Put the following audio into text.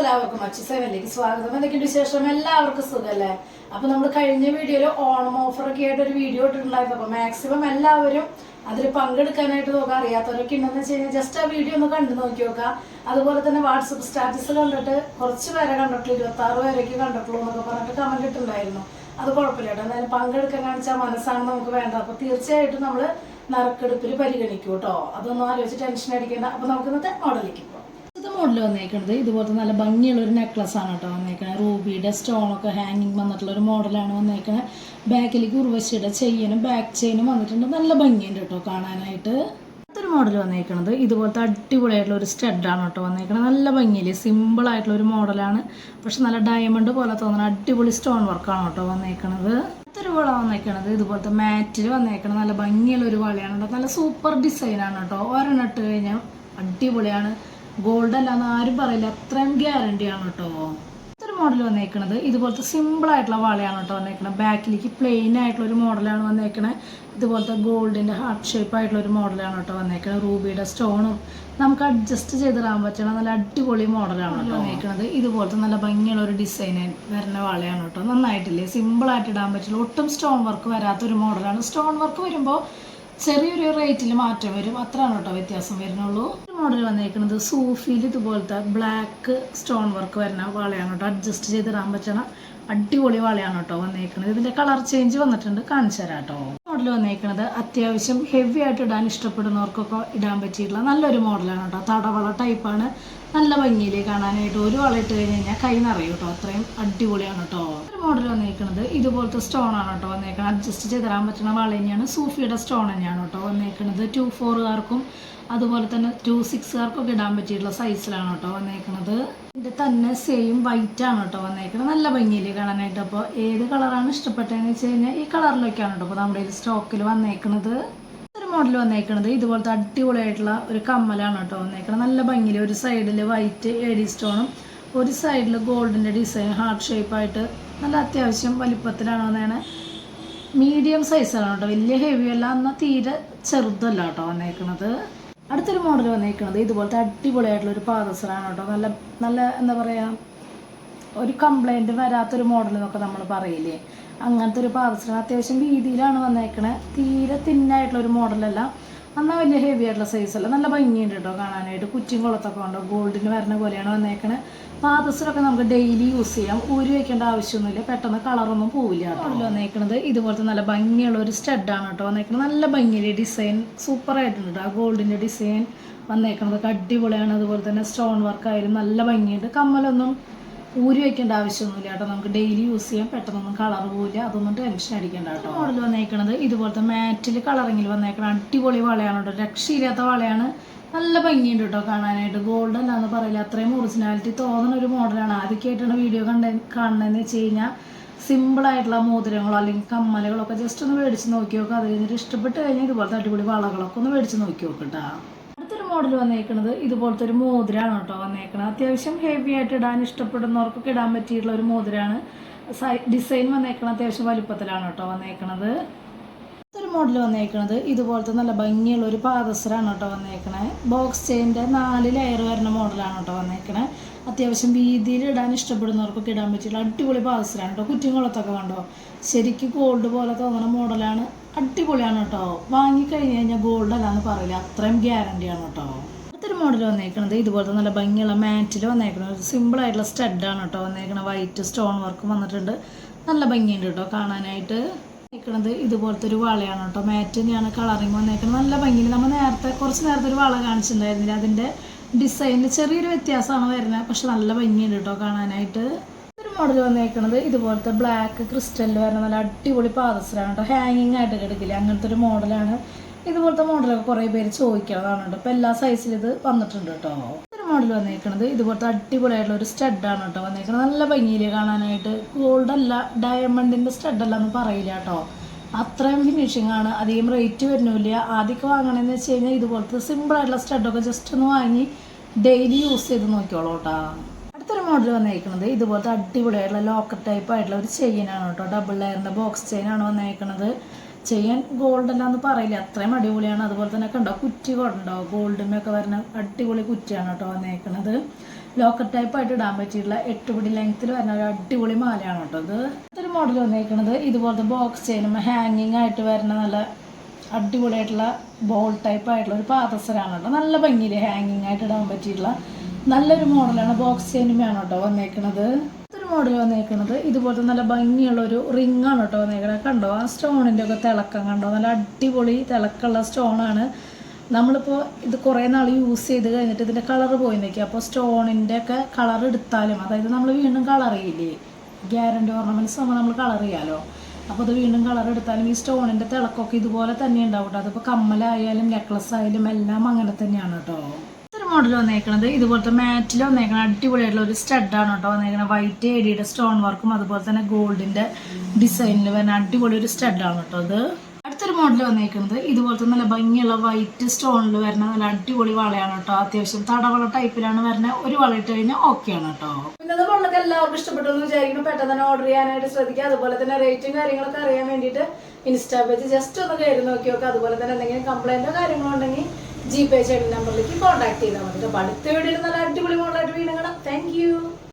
എല്ലാവർക്കും അച്ചു സെവനിലേക്ക് സ്വാഗതം. എന്തൊക്കെയുണ്ട് വിശേഷം? എല്ലാവർക്കും സുഖല്ലേ? അപ്പൊ നമ്മൾ കഴിഞ്ഞ വീഡിയോയിൽ ഓണം ഓഫർ ഒക്കെ ആയിട്ട് ഒരു വീഡിയോ ഇട്ടിട്ടുണ്ടായിരുന്നു. അപ്പൊ മാക്സിമം എല്ലാവരും അതിൽ പങ്കെടുക്കാനായിട്ട് നോക്കാം അറിയാത്തവരൊക്കെ ഉണ്ടെന്ന് വെച്ച് കഴിഞ്ഞാൽ ജസ്റ്റ് ആ വീഡിയോ ഒന്ന് കണ്ടു നോക്കി നോക്കാം അതുപോലെ തന്നെ വാട്സപ്പ് സ്റ്റാറ്റസ് കണ്ടിട്ട് കുറച്ച് പേരെ കണ്ടിട്ടുള്ളൂ ഇരുപത്തി ആറ് പേരൊക്കെ കണ്ടിട്ടുള്ളൂ എന്നൊക്കെ പറഞ്ഞിട്ട് കമന്റ് ഇട്ടുണ്ടായിരുന്നു അത് കുഴപ്പമില്ല കേട്ടോ. എന്തായാലും പങ്കെടുക്കാൻ കാണിച്ചാൽ മനസ്സാണ് നമുക്ക് വേണ്ടത്. അപ്പൊ തീർച്ചയായിട്ടും നമ്മൾ നറുക്കെടുപ്പിൽ പരിഗണിക്കൂട്ടോ കേട്ടോ. അതൊന്നും ആലോചിച്ച് ടെൻഷൻ അടിക്കേണ്ട. അപ്പൊ നമുക്ക് ഇന്നത്തെ മോഡലിലേക്ക് പോകാം മോഡൽ വന്നേക്കുന്നത് ഇതുപോലത്തെ നല്ല ഭംഗിയുള്ള ഒരു നെക്ലസ് ആണ് കേട്ടോ വന്നേക്കണത്. റൂബിയുടെ സ്റ്റോണൊക്കെ ഹാങ്ങിങ് വന്നിട്ടുള്ള ഒരു മോഡലാണ് വന്നേക്കണത്. ബാക്കിലേക്ക് ഉർവശിയുടെ ചെയിനും ബാക്ക് ചെയിനും വന്നിട്ടുണ്ട്. നല്ല ഭംഗിയുണ്ട് കേട്ടോ കാണാനായിട്ട്. അടുത്തൊരു മോഡൽ വന്നേക്കണത്. ഇതുപോലത്തെ അടിപൊളിയായിട്ടുള്ള ഒരു സ്റ്റഡാണ് കേട്ടോ വന്നേക്കണത്. നല്ല ഭംഗിയില്ലേ സിമ്പിൾ ആയിട്ടുള്ള ഒരു മോഡലാണ് പക്ഷെ നല്ല ഡയമണ്ട് പോലെ തോന്നുന്ന അടിപൊളി സ്റ്റോൺ വർക്കാണ് കേട്ടോ വന്നേക്കണത്. അടുത്തൊരു വള വന്നേക്കണത്. ഇതുപോലത്തെ മാറ്റിൽ വന്നേക്കണത്. നല്ല ഭംഗിയുള്ള ഒരു വളയാണ്. കേട്ടോ നല്ല സൂപ്പർ ഡിസൈനാണ് കേട്ടോ. ഒരെണ്ണം ഇട്ട് കഴിഞ്ഞാൽ അടിപൊളിയാണ്. ഗോൾഡ് അല്ലാന്ന് ആരും പറയില്ല. അത്രയും ഗ്യാരണ്ടിയാണ് കേട്ടോ. ഇതൊരു മോഡൽ വന്നേക്കണത്. ഇതുപോലത്തെ സിമ്പിൾ ആയിട്ടുള്ള വളയാണ് കേട്ടോ വന്നേക്കണത്. ബാക്കിലേക്ക് പ്ലെയിൻ ആയിട്ടുള്ള ഒരു മോഡലാണ് വന്നേക്കണത്. ഇതുപോലത്തെ ഗോൾഡിന്റെ ഹാർട്ട് ഷേപ്പ് ആയിട്ടുള്ള ഒരു മോഡലാണ് കേട്ടോ വന്നേക്കണത്. റൂബിയുടെ സ്റ്റോണും നമുക്ക് അഡ്ജസ്റ്റ് ചെയ്തിടാൻ പറ്റണ നല്ല അടിപൊളി മോഡലാണ് കേട്ടോ വന്നേക്കണത്. ഇതുപോലത്തെ നല്ല ഭംഗിയുള്ള ഒരു ഡിസൈൻ വരുന്ന വളയാണ് കേട്ടോ. നന്നായിട്ടില്ലേ? സിമ്പിൾ ആയിട്ട് ഇടാൻ പറ്റില്ല. ഒട്ടും സ്റ്റോൺ വർക്ക് വരാത്തൊരു മോഡലാണ് സ്റ്റോൺ വർക്ക് വരുമ്പോൾ ചെറിയൊരു റേറ്റിൽ മാറ്റം വരും. അത്രയാണ് കേട്ടോ വ്യത്യാസം വരുന്നുള്ളൂ. മോഡൽ വന്നിരിക്കുന്നത് സൂഫിയിൽ ഇതുപോലത്തെ ബ്ലാക്ക് സ്റ്റോൺ വർക്ക് വരുന്ന വളയാണ് കേട്ടോ. അഡ്ജസ്റ്റ് ചെയ്തിടാൻ പറ്റണ അടിപൊളി വളയാണ് കേട്ടോ വന്നിരിക്കുന്നത് ഇതിന്റെ കളർ ചേഞ്ച് വന്നിട്ടുണ്ട്. കാണിച്ചു തരാം കേട്ടോ. മോഡൽ വന്നിരിക്കുന്നത് അത്യാവശ്യം ഹെവി ആയിട്ട് ഇടാൻ ഇഷ്ടപ്പെടുന്നവർക്കൊക്കെ ഇടാൻ പറ്റിയിട്ടുള്ള നല്ലൊരു മോഡലാണ് കേട്ടോ. തടവള ടൈപ്പാണ് നല്ല ഭംഗിയിലേ കാണാനായിട്ട് ഒരു വള ഇട്ട് കഴിഞ്ഞ് കഴിഞ്ഞാൽ കൈ നിറയും കേട്ടോ. അത്രയും അടിപൊളിയാണ് കേട്ടോ. ഒരു മോഡൽ വന്നേക്കുന്നത് ഇതുപോലത്തെ സ്റ്റോൺ ആണ് കേട്ടോ വന്നേക്കുന്നത് അഡ്ജസ്റ്റ് ചെയ്ത് തരാൻ പറ്റുന്ന വള തന്നെയാണ്. സൂഫിയുടെ സ്റ്റോൺ തന്നെയാണ് കേട്ടോ വന്നേക്കുന്നത് ടു ഫോറുകാർക്കും അതുപോലെ തന്നെ ടു സിക്സുകാർക്കൊക്കെ ഇടാൻ പറ്റിയിട്ടുള്ള സൈസിലാണ് കേട്ടോ വന്നേക്കുന്നത് ഇതിന്റെ തന്നെ സെയിം വൈറ്റ് ആണ് കേട്ടോ വന്നേക്കുന്നത് നല്ല ഭംഗിയിൽ കാണാനായിട്ട്. അപ്പോൾ ഏത് കളറാണ് ഇഷ്ടപ്പെട്ടതെന്ന് വെച്ച് കഴിഞ്ഞാൽ ഈ കളറിലൊക്കെയാണ് കേട്ടോ അപ്പോൾ നമ്മുടെ സ്റ്റോക്കിൽ വന്നേക്കുന്നത് മോഡൽ വന്നേക്കണത്. ഇതുപോലത്തെ അടിപൊളിയായിട്ടുള്ള ഒരു കമ്മലാണ് കേട്ടോ വന്നേക്കണത്. നല്ല ഭംഗിയിൽ ഒരു സൈഡിൽ വൈറ്റ് എഡി സ്റ്റോണും ഒരു സൈഡിൽ ഗോൾഡിന്റെ ഡിസൈൻ ഹാർട്ട് ഷേപ്പായിട്ട് നല്ല അത്യാവശ്യം വലിപ്പത്തിലാണ് വന്നേണേ മീഡിയം സൈസാണ് കേട്ടോ. വലിയ ഹെവി അല്ല എന്നാൽ തീരെ ചെറുതല്ല കേട്ടോ വന്നേക്കണത്. അടുത്തൊരു മോഡൽ വന്നേക്കുന്നത് ഇതുപോലത്തെ അടിപൊളിയായിട്ടുള്ള ഒരു പാദസറാണ് കേട്ടോ. നല്ല നല്ല എന്താ പറയുക ഒരു കംപ്ലൈന്റ് വരാത്തൊരു മോഡൽ എന്നൊക്കെ നമ്മൾ പറയില്ലേ? അങ്ങനത്തെ ഒരു പാദസരം അത്യാവശ്യം വീതിയിലാണ് വന്നേക്കണത് തീരെ തിന്നായിട്ടുള്ള ഒരു മോഡലല്ല എന്നാൽ വലിയ ഹെവി ആയിട്ടുള്ള സൈസല്ല നല്ല ഭംഗിയുണ്ട് കേട്ടോ കാണാനായിട്ട്. കുറ്റിയും കുളത്തൊക്കെ ഉണ്ടോ. ഗോൾഡിന് വരുന്ന പോലെയാണ് വന്നേക്കണത് പാദസരമൊക്കെ നമുക്ക് ഡെയിലി യൂസ് ചെയ്യാം. ഊരി വയ്ക്കേണ്ട ആവശ്യമൊന്നുമില്ല. പെട്ടെന്ന് കളറൊന്നും പോവില്ല കേട്ടോ അതിൽ വന്നേക്കണത് ഇതുപോലത്തെ നല്ല ഭംഗിയുള്ള ഒരു സ്റ്റഡാണ് കേട്ടോ വന്നേക്കണത്. നല്ല ഭംഗിയിലെ ഡിസൈൻ സൂപ്പറായിട്ടുണ്ട് ആ ഗോൾഡിന്റെ ഡിസൈൻ വന്നേക്കണത് അടിപൊളിയാണ്. അതുപോലെ തന്നെ സ്റ്റോൺ വർക്ക് ആയാലും നല്ല ഭംഗിയുണ്ട്. കമ്മലൊന്നും ഊരി വെക്കേണ്ട ആവശ്യമൊന്നുമില്ല കേട്ടോ. നമുക്ക് ഡെയിലി യൂസ് ചെയ്യാം. പെട്ടെന്നൊന്നും കളർ പോവില്ല. അതൊന്നും ടെൻഷൻ അടിക്കേണ്ട കേട്ടോ. മോഡൽ വന്നേക്കണത് ഇതുപോലത്തെ മാറ്റിൽ കളറിങ്ങിൽ വന്നേക്കണം അടിപൊളി വളയാണ് കേട്ടോ രക്ഷയില്ലാത്ത വളയാണ്. നല്ല ഭംഗിയുണ്ട് കേട്ടോ കാണാനായിട്ട്. ഗോൾഡ് അല്ലാന്ന് പറയില്ല. അത്രയും ഒറിജിനാലിറ്റി തോന്നുന്ന ഒരു മോഡലാണ് ആദ്യമൊക്കെയായിട്ടാണ് വീഡിയോ കണ്ട കാണുന്നതെന്ന് വെച്ച് കഴിഞ്ഞാൽ സിമ്പിളായിട്ടുള്ള മോതിരങ്ങളോ അല്ലെങ്കിൽ കമ്മലുകളോ ഒക്കെ ജസ്റ്റ് ഒന്ന് മേടിച്ച് നോക്കി നോക്കുക അത് കഴിഞ്ഞിട്ട് ഇഷ്ടപ്പെട്ട് കഴിഞ്ഞാൽ ഇതുപോലത്തെ അടിപൊളി വളകളൊക്കെ ഒന്ന് മേടിച്ച് നോക്കി നോക്കട്ടാ മോഡൽ വന്നേക്കുന്നത് ഇതുപോലത്തെ ഒരു മോതിരാണ് കേട്ടോ വന്നേക്കുന്നത് അത്യാവശ്യം ഹെവി ആയിട്ട് ഇടാൻ ഇഷ്ടപ്പെടുന്നവർക്കൊക്കെ ഇടാൻ പറ്റിയിട്ടുള്ള ഒരു മോതിരാണ്. ഡിസൈൻ വന്നേക്കുന്നത് അത്യാവശ്യം വലുപ്പത്തിലാണ് കേട്ടോ വന്നേക്കുന്നത് ഒരു മോഡൽ വന്നേക്കുന്നത് ഇതുപോലത്തെ നല്ല ഭംഗിയുള്ള ഒരു പാദസരാണ് കേട്ടോ വന്നേക്കണേ. ബോക്സ് ചെയിന്റെ നാല് ലെയർ വരുന്ന മോഡലാണ് കേട്ടോ വന്നേക്കണേ. അത്യാവശ്യം വീതിയിൽ ഇടാൻ ഇഷ്ടപ്പെടുന്നവർക്കൊക്കെ ഇടാൻ പറ്റിയുള്ള അടിപൊളി പാദസരാണ് കേട്ടോ. കുറ്റിങ്കുളത്തൊക്കെ കണ്ടോ? ശരിക്കും ഗോൾഡ് പോലെ തോന്നുന്ന മോഡലാണ് അടിപൊളിയാണ് കേട്ടോ. വാങ്ങിക്കഴിഞ്ഞ് കഴിഞ്ഞാൽ ഗോൾഡ് അല്ലാന്ന് പറയില്ല. അത്രയും ഗ്യാരണ്ടി ആണ് കേട്ടോ. അടുത്തൊരു മോഡൽ വന്നേക്കുന്നത് ഇതുപോലത്തെ നല്ല ഭംഗിയുള്ള മാറ്റിൽ വന്നേക്കുന്നത് ഒരു സിമ്പിൾ ആയിട്ടുള്ള സ്റ്റഡാണ് കേട്ടോ വന്നേക്കുന്നത് വൈറ്റ് സ്റ്റോൺ വർക്കും വന്നിട്ടുണ്ട്. നല്ല ഭംഗിയുണ്ട് കേട്ടോ കാണാനായിട്ട്. വന്നേക്കുന്നത് ഇതുപോലത്തെ ഒരു വളയാണ് കേട്ടോ. മാറ്റ് തന്നെയാണ് കളറിങ് വന്നേക്കുന്നത് നല്ല ഭംഗിയുണ്ട്. നമ്മൾ നേരത്തെ കുറച്ച് നേരത്തെ ഒരു വള കാണിച്ചിട്ടുണ്ടായിരുന്നില്ല. അതിന്റെ ഡിസൈനിൽ ചെറിയൊരു വ്യത്യാസമാണ് വരുന്നത്. പക്ഷെ നല്ല ഭംഗിയുണ്ട് കേട്ടോ കാണാനായിട്ട്. മോഡൽ വന്നേക്കുന്നത് ഇതുപോലത്തെ ബ്ലാക്ക് ക്രിസ്റ്റലിൽ വരുന്ന നല്ല അടിപൊളി പാദസരാണ് കേട്ടോ ഹാങ്ങിങ് ആയിട്ട് കിടക്കില്ല? അങ്ങനത്തെ ഒരു മോഡലാണ് ഇതുപോലത്തെ മോഡലൊക്കെ കുറേ പേര് ചോദിക്കാതാണ് കേട്ടോ അപ്പോൾ എല്ലാ സൈസിലും ഇത് വന്നിട്ടുണ്ട് കേട്ടോ ഒരു മോഡൽ വന്നേക്കുന്നത് ഇതുപോലത്തെ അടിപൊളിയായിട്ടുള്ള ഒരു സ്റ്റഡാണ് കേട്ടോ വന്നേക്കുന്നത് നല്ല ഭംഗിയിൽ കാണാനായിട്ട് ഗോൾഡ് അല്ല ഡയമണ്ടിന്റെ സ്റ്റഡല്ല എന്ന് പറയില്ല കേട്ടോ അത്രയും ഫിനിഷിംഗ് ആണ്. അധികം റേറ്റ് വരുന്നില്ല. ആദ്യമൊക്കെ വാങ്ങണമെന്ന് വെച്ച് കഴിഞ്ഞാൽ ഇതുപോലത്തെ സിമ്പിൾ ആയിട്ടുള്ള സ്റ്റഡൊക്കെ ജസ്റ്റ് ഒന്ന് വാങ്ങി ഡെയിലി യൂസ് ചെയ്ത് നോക്കിയോളൂ കേട്ടോ അടുത്തൊരു മോഡൽ വന്നേക്കുന്നത് ഇതുപോലത്തെ അടിപൊളിയായിട്ടുള്ള ലോക്കർ ടൈപ്പ് ആയിട്ടുള്ള ഒരു ചെയിനാണ് കേട്ടോ. ഡബിൾ ലെയറിന്റെ ബോക്സ് ചെയിനാണ് വന്നേക്കുന്നത് ചെയിൻ ഗോൾഡ് അല്ലാന്ന് പറയില്ല. അത്രയും അടിപൊളിയാണ്. അതുപോലെ തന്നെ കണ്ടോ കുറ്റി കൊണ്ടോ ഗോൾഡിനൊക്കെ വരുന്ന അടിപൊളി കുറ്റിയാണ് കേട്ടോ വന്നേക്കുന്നത് ലോക്കർ ടൈപ്പ് ആയിട്ട് ഇടാൻ പറ്റിയിട്ടുള്ള എട്ട് പിടി ലെങ്ത്തിൽ വരുന്ന ഒരു അടിപൊളി മാലയാണ് കേട്ടോ ഇത്. ഇതൊരു മോഡൽ വന്നേക്കുന്നത് ഇതുപോലത്തെ ബോക്സ് ചെയിനും ഹാങ്ങിങ് ആയിട്ട് വരുന്ന നല്ല അടിപൊളിയായിട്ടുള്ള ബോൾ ടൈപ്പ് ആയിട്ടുള്ള ഒരു പാദസരാണ് കേട്ടോ. നല്ല ഭംഗിയിൽ ഹാങ്ങിങ് ആയിട്ട് ഇടാൻ പറ്റിയിട്ടുള്ള നല്ലൊരു മോഡലാണ്. ബോക്സ് ചെയിനുമാണ് കേട്ടോ വന്നേക്കണത്. ഇതൊരു മോഡൽ വന്നേക്കണത്. ഇതുപോലത്തെ നല്ല ഭംഗിയുള്ള ഒരു റിംഗ് ആണ് കേട്ടോ വന്നേക്കണത്. കണ്ടോ? ആ സ്റ്റോണിന്റെ ഒക്കെ തിളക്കം കണ്ടോ? നല്ല അടിപൊളി തിളക്കമുള്ള സ്റ്റോണാണ് നമ്മളിപ്പോൾ ഇത് കുറേ നാൾ യൂസ് ചെയ്ത് കഴിഞ്ഞിട്ട് ഇതിന്റെ കളർ പോയി നിൽക്കുക അപ്പോൾ സ്റ്റോണിന്റെ ഒക്കെ കളർ എടുത്താലും അതായത് നമ്മൾ വീണ്ടും കളർ ചെയ്യില്ലേ? ഗ്യാരണ്ടി ഓർണമെന്റ്സ് ആകുമ്പോൾ നമ്മൾ കളർ ചെയ്യാമല്ലോ അപ്പോൾ അത് വീണ്ടും കളർ എടുത്താലും ഈ സ്റ്റോണിന്റെ തിളക്കമൊക്കെ ഇതുപോലെ തന്നെ ഉണ്ടാവും കേട്ടോ. അതിപ്പോൾ കമ്മലായാലും നെക്ലസ് ആയാലും എല്ലാം അങ്ങനെ തന്നെയാണ് കേട്ടോ. ഒരു മോഡൽ വന്നേക്കണത്. ഇതുപോലത്തെ മാറ്റിൽ വന്നേക്കണ അടിപൊളിയായിട്ടുള്ള ഒരു സ്റ്റഡാണ് കേട്ടോ വന്നേക്കണത് വൈറ്റ് ഏരിയയുടെ സ്റ്റോൺ വർക്കും അതുപോലെ തന്നെ ഗോൾഡിന്റെ ഡിസൈനിൽ വരുന്ന അടിപൊളി ഒരു സ്റ്റഡാണ് കേട്ടോ അത് അടുത്തൊരു മോഡൽ വന്നേക്കുന്നത് ഇതുപോലത്തെ നല്ല ഭംഗിയുള്ള വൈറ്റ് സ്റ്റോണിൽ വരുന്ന നല്ല അടിപൊളി വളയാണ് കേട്ടോ. അത്യാവശ്യം തടവള ടൈപ്പിലാണ് വരുന്നത് ഒരു വള ഇട്ട് കഴിഞ്ഞാൽ ആണ് കേട്ടോ. ഇന്നത്തെ മോഡലൊക്കെ എല്ലാവർക്കും ഇഷ്ടപ്പെട്ടു എന്ന് വിചാരിക്കുന്നു. പെട്ടെന്ന് തന്നെ ഓർഡർ ചെയ്യാനായിട്ട് ശ്രദ്ധിക്കുക. അതുപോലെ തന്നെ റേറ്റും കാര്യങ്ങളൊക്കെ അറിയാൻ വേണ്ടിയിട്ട് ഇൻസ്റ്റാ പേജ് ജസ്റ്റ് ഒന്ന് കയറി നോക്കി നോക്കുക അതുപോലെ തന്നെ എന്തെങ്കിലും കംപ്ലൈന്റോ കാര്യങ്ങളോ ഉണ്ടെങ്കിൽ ജി പേ ചെയ്യുന്ന നമ്പറിലേക്ക് കോൺടാക്ട് ചെയ്താൽ മതി. അപ്പോൾ അടുത്ത വീഡിയോയിൽ നല്ല അടിപൊളി മോളായിട്ട് വീണ്ടും കാണാം. താങ്ക്